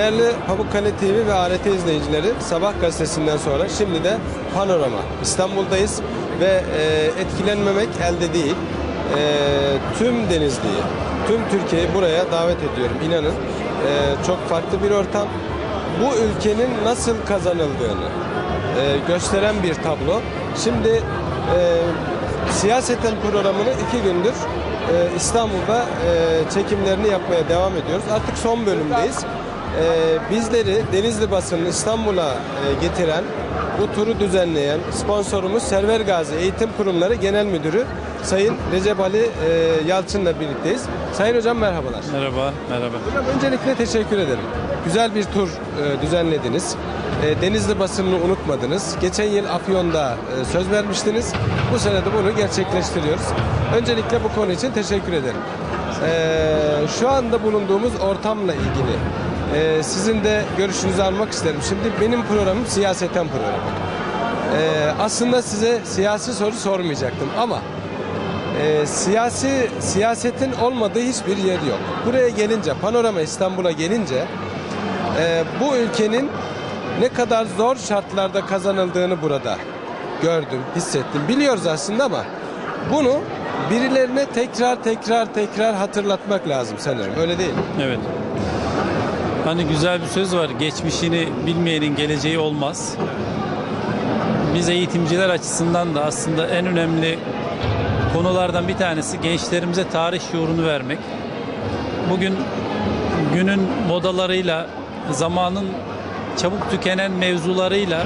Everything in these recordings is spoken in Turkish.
Değerli Pamukkale TV ve ART izleyicileri Sabah gazetesinden sonra şimdi de Panorama İstanbul'dayız ve e, etkilenmemek elde değil. E, tüm Denizli'yi, tüm Türkiye'yi buraya davet ediyorum. İnanın e, çok farklı bir ortam. Bu ülkenin nasıl kazanıldığını e, gösteren bir tablo. Şimdi e, siyaseten programını iki gündür e, İstanbul'da e, çekimlerini yapmaya devam ediyoruz. Artık son bölümdeyiz. E, bizleri Denizli basını İstanbul'a e, getiren, bu turu düzenleyen sponsorumuz Server Gazi Eğitim Kurumları Genel Müdürü Sayın Recep Ali e, Yalçın'la birlikteyiz. Sayın Hocam merhabalar. Merhaba, merhaba. Hocam öncelikle teşekkür ederim. Güzel bir tur e, düzenlediniz. E, Denizli basınını unutmadınız. Geçen yıl Afyon'da e, söz vermiştiniz. Bu sene de bunu gerçekleştiriyoruz. Öncelikle bu konu için teşekkür ederim. E, şu anda bulunduğumuz ortamla ilgili e, sizin de görüşünüzü almak isterim. Şimdi benim programım siyaseten programı. E, aslında size siyasi soru sormayacaktım ama e, siyasi siyasetin olmadığı hiçbir yer yok. Buraya gelince, Panorama İstanbul'a gelince e, bu ülkenin ne kadar zor şartlarda kazanıldığını burada gördüm, hissettim. Biliyoruz aslında ama bunu birilerine tekrar tekrar tekrar hatırlatmak lazım sanırım. Öyle değil? Evet. Hani güzel bir söz var. Geçmişini bilmeyenin geleceği olmaz. Biz eğitimciler açısından da aslında en önemli konulardan bir tanesi gençlerimize tarih şuurunu vermek. Bugün günün modalarıyla, zamanın çabuk tükenen mevzularıyla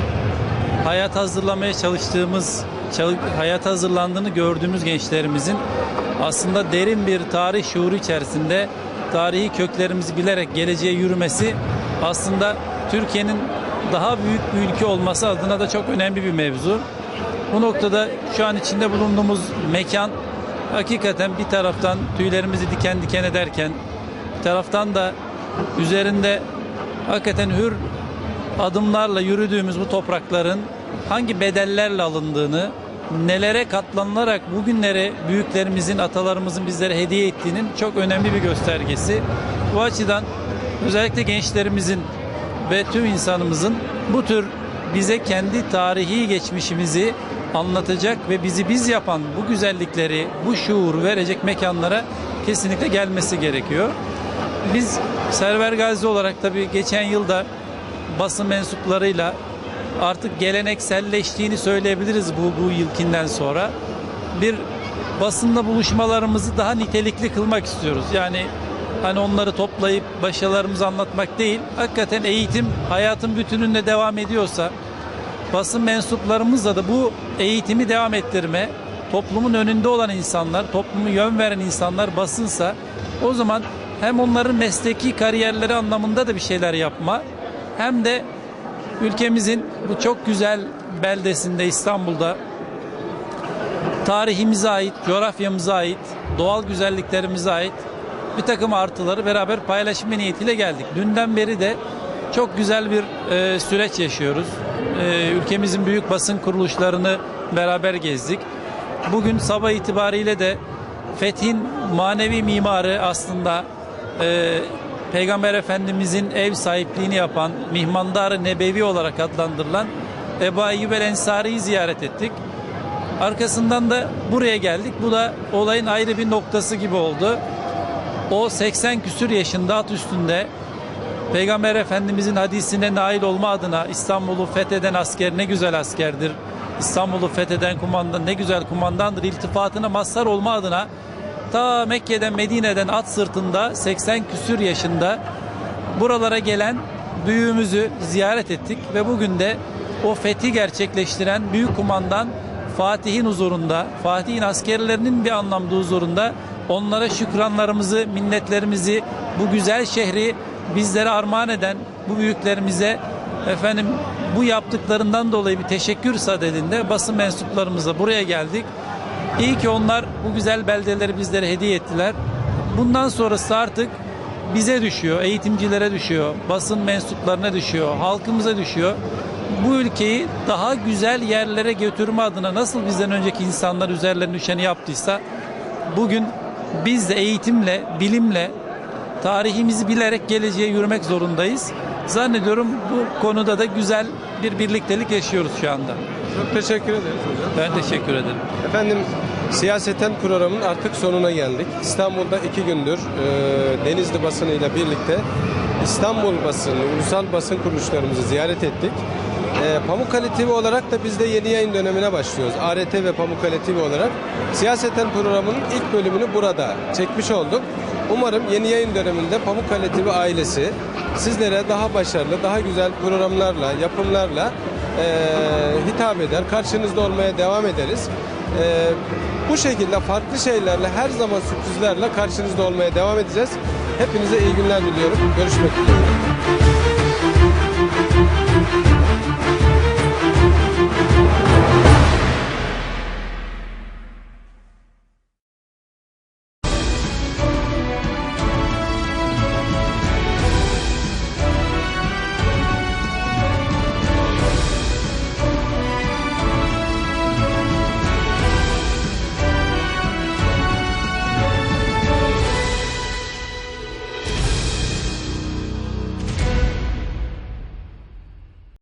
hayat hazırlamaya çalıştığımız, çalı- hayat hazırlandığını gördüğümüz gençlerimizin aslında derin bir tarih şuuru içerisinde tarihi köklerimizi bilerek geleceğe yürümesi aslında Türkiye'nin daha büyük bir ülke olması adına da çok önemli bir mevzu. Bu noktada şu an içinde bulunduğumuz mekan hakikaten bir taraftan tüylerimizi diken diken ederken bir taraftan da üzerinde hakikaten hür adımlarla yürüdüğümüz bu toprakların hangi bedellerle alındığını, nelere katlanılarak bugünlere büyüklerimizin, atalarımızın bizlere hediye ettiğinin çok önemli bir göstergesi. Bu açıdan özellikle gençlerimizin ve tüm insanımızın bu tür bize kendi tarihi geçmişimizi anlatacak ve bizi biz yapan bu güzellikleri, bu şuur verecek mekanlara kesinlikle gelmesi gerekiyor. Biz Server Gazi olarak tabii geçen yılda basın mensuplarıyla artık gelenekselleştiğini söyleyebiliriz bu, bu yılkinden sonra. Bir basınla buluşmalarımızı daha nitelikli kılmak istiyoruz. Yani hani onları toplayıp başarılarımızı anlatmak değil, hakikaten eğitim hayatın bütününde devam ediyorsa basın mensuplarımızla da bu eğitimi devam ettirme, toplumun önünde olan insanlar, toplumu yön veren insanlar basınsa o zaman hem onların mesleki kariyerleri anlamında da bir şeyler yapma hem de ülkemizin bu çok güzel beldesinde İstanbul'da tarihimize ait, coğrafyamıza ait, doğal güzelliklerimize ait bir takım artıları beraber paylaşma niyetiyle geldik. Dünden beri de çok güzel bir e, süreç yaşıyoruz. E, ülkemizin büyük basın kuruluşlarını beraber gezdik. Bugün sabah itibariyle de Fethin manevi mimarı aslında e, Peygamber Efendimizin ev sahipliğini yapan Mihmandar-ı Nebevi olarak adlandırılan Ebu Eyyub el Ensari'yi ziyaret ettik. Arkasından da buraya geldik. Bu da olayın ayrı bir noktası gibi oldu. O 80 küsür yaşında at üstünde Peygamber Efendimizin hadisine nail olma adına İstanbul'u fetheden asker ne güzel askerdir. İstanbul'u fetheden kumandan ne güzel kumandandır. İltifatına mazhar olma adına ta Mekke'den Medine'den at sırtında 80 küsür yaşında buralara gelen büyüğümüzü ziyaret ettik ve bugün de o fethi gerçekleştiren büyük kumandan Fatih'in huzurunda, Fatih'in askerlerinin bir anlamda huzurunda onlara şükranlarımızı, minnetlerimizi, bu güzel şehri bizlere armağan eden bu büyüklerimize efendim bu yaptıklarından dolayı bir teşekkür sadedinde basın mensuplarımızla buraya geldik. İyi ki onlar bu güzel beldeleri bizlere hediye ettiler. Bundan sonrası artık bize düşüyor, eğitimcilere düşüyor, basın mensuplarına düşüyor, halkımıza düşüyor. Bu ülkeyi daha güzel yerlere götürme adına nasıl bizden önceki insanlar üzerlerine düşeni yaptıysa bugün biz de eğitimle, bilimle, tarihimizi bilerek geleceğe yürümek zorundayız. Zannediyorum bu konuda da güzel bir birliktelik yaşıyoruz şu anda. Çok teşekkür ederiz hocam. Ben teşekkür ederim. Efendim siyaseten programın artık sonuna geldik. İstanbul'da iki gündür e, Denizli basınıyla birlikte İstanbul basını, ulusal basın kuruluşlarımızı ziyaret ettik. E, Pamukkale TV olarak da biz de yeni yayın dönemine başlıyoruz. ART ve Pamukkale TV olarak. Siyaseten programının ilk bölümünü burada çekmiş olduk. Umarım yeni yayın döneminde Pamukkale TV ailesi sizlere daha başarılı, daha güzel programlarla, yapımlarla hitap eder. Karşınızda olmaya devam ederiz. E, bu şekilde farklı şeylerle her zaman sürprizlerle karşınızda olmaya devam edeceğiz. Hepinize iyi günler diliyorum. Görüşmek üzere.